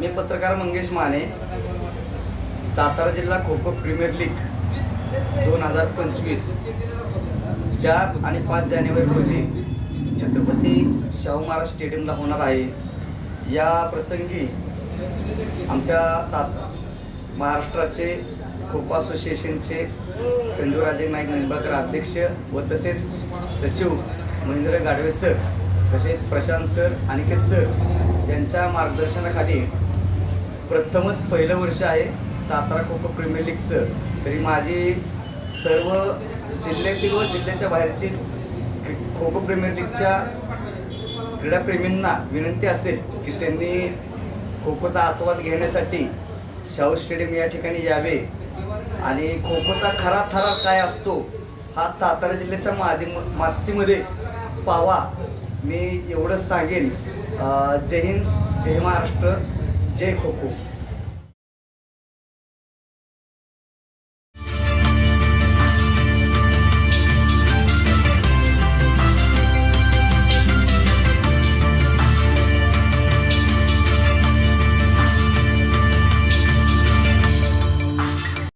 मी पत्रकार मंगेश माने सातारा जिल्हा kho kho premier league दोन हजार पंचवीस चार आणि पाच जानेवारी रोजी छत्रपती शाहू महाराज स्टेडियमला होणार आहे. या प्रसंगी आमच्या सात महाराष्ट्राचे खो खो असोसिएशनचे संजूराजे नाईक निंबाळकर अध्यक्ष व तसेच सचिव महेंद्र गाडवे सर तसेच प्रशांत सर अनिकेत सर यांच्या मार्गदर्शनाखाली प्रथमच पहिलं वर्ष आहे सातारा खो खो प्रीमियर लीगचं. तरी माझी सर्व जिल्ह्यातील व जिल्ह्याच्या बाहेरची खो खो प्रीमियर लीगच्या क्रीडाप्रेमींना विनंती असेल की त्यांनी खो खोचा आस्वाद घेण्यासाठी शाहू स्टेडियम या ठिकाणी यावे. आणि खो खोचा खरा थरा काय असतो हा सातारा जिल्ह्याच्या माध्यम मातीमध्ये पावा. मी एवढंच सांगेन. जय हिंद जय महाराष्ट्र. जय खो खो